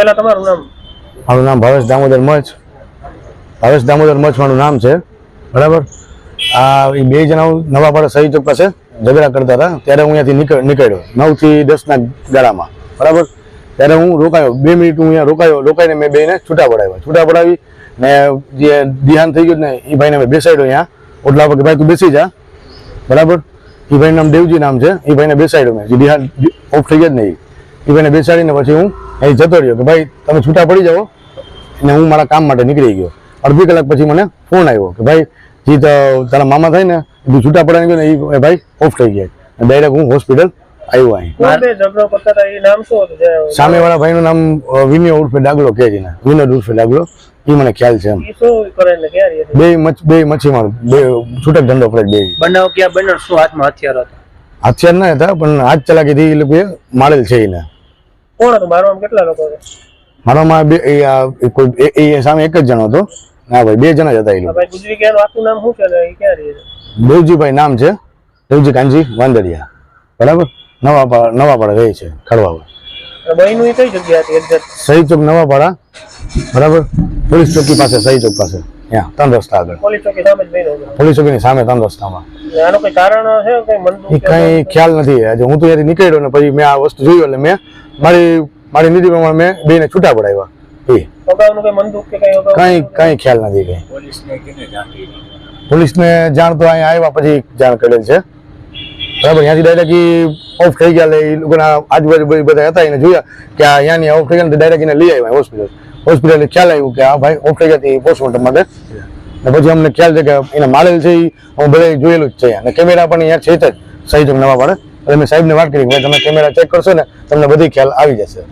પહેલા તમારું નામ? મારું નામ ભાવેશ દામોદર મચ. ભાવેશ દામોદર મચ મારું નામ છે. બરાબર? આ એ બે જણા નવાપાડા સહી ચોક પાસે ઝઘડા કરતા હતા. ત્યારે હું અહીંયાથી નીકળ, નીકળ્યો. નવથી દસના ગાળામાં. બરાબર? ત્યારે હું રોકાયો. બે મિનિટ હું અહીંયા રોકાયો. રોકાઈને મેં બેને છૂટા પડાવ્યા. છૂટા પડાવી ને જે દિહાન થઈ ગયું ને એ ભાઈને મેં બેસાડ્યો અહીંયા. ઓટલા પર કે ભાઈ તું બેસી જા. બરાબર? એ ભાઈનું નામ દેવજી નામ છે. એ ભાઈને બેસાડ્યો મેં. જે દિહાન ઓફ થઈ ગયા જ નહીં. એ ભાઈને બેસાડીને પછી હું અહીં જતો રહ્યો કે ભાઈ તમે છૂટા પડી જાઓ. અને હું મારા કામ માટે નીકળી ગયો. અડધી કલાક પછી મને ફોન આવ્યો કે ભાઈ જે તો તારા મામા થાય ને એ છૂટા પડાવી ગયો ને એ ભાઈ ઓફ થઈ ગયા. ડાયરેક્ટ હું હોસ્પિટલ આવ્યો અહીં. બે સામેવાળા ભાઈનું નામ વિનય ઉર્ફે ડાગલો કે છે ને વિનોદ ઉર્ફે ડાગલો. એ મને ખ્યાલ છે એમ. છે બે મચ્છી બે મચ્છીમાર બે છૂટક ધંધો પડે બે. બનાવ ક્યાં બન્યો શું હાથમાં હથિયાર હતા? હથિયાર ના હતા પણ હાથ ચલાકીથી એ લોકોએ મારેલ છે એને. કોણ હતું? મારવામાં કેટલા લોકો મારામાં બે આ કોઈ એ- સામે એક જ જણો હતો. ના ભાઈ બે જણા જ હતા એ લોકો. દેવજીભાઈ નામ છે દેવજી કાનજી વાંદરિયા. બરાબર? નવાપાડા નવાપાડા રહે છે ખડવા એક્ઝેક્ટ? સહી ચોક નવાપાડા. બરાબર? પોલીસ ચોકી પાસે સહી ચોક પાસે. ત્યાં ત્રણ રસ્તા આગળ પોલીસ ચોકીની સામે ત્રણ રસ્તામાં એ કઈ ખ્યાલ નથી. આજે હું તો ત્યાંથી નીકળ્યો ને પછી મેં આ વસ્તુ જોયું એટલે મેં મારી મારી નીતિ પ્રમાણે મેં બેને છૂટા પડાવ્યા. એ કઈ ખ્યાલ નથી કઈ. પોલીસને જાણ તો અહીંયા આવ્યા પછી જાણ કરેલ છે. બરાબર ત્યાંથી ડાયરેક્ટ ઓફ થઈ ગયા એટલે એ લોકોના આજુબાજુ બધી બધા હતા એને જોયા કે આ અહીંયાની ઓફ થઈ ગયા ડાયરેક્ટ એને લઈ આવ્યા હોસ્પિટલ હોસ્પિટલ ખ્યાલ આવ્યું કે આ ભાઈ ઓફ થઈ ગયા તે પોસ્ટમોર્ટમ માટે ને પછી અમને ખ્યાલ છે કે એને મારેલ છે એ હું બધા જોયેલું જ છે. અને કેમેરા પણ અહીંયા છે જ. સહી નવા પાડે એટલે મેં સાહેબને વાત કરી ભાઈ તમે કેમેરા ચેક કરશો ને તમને બધી ખ્યાલ આવી જશે.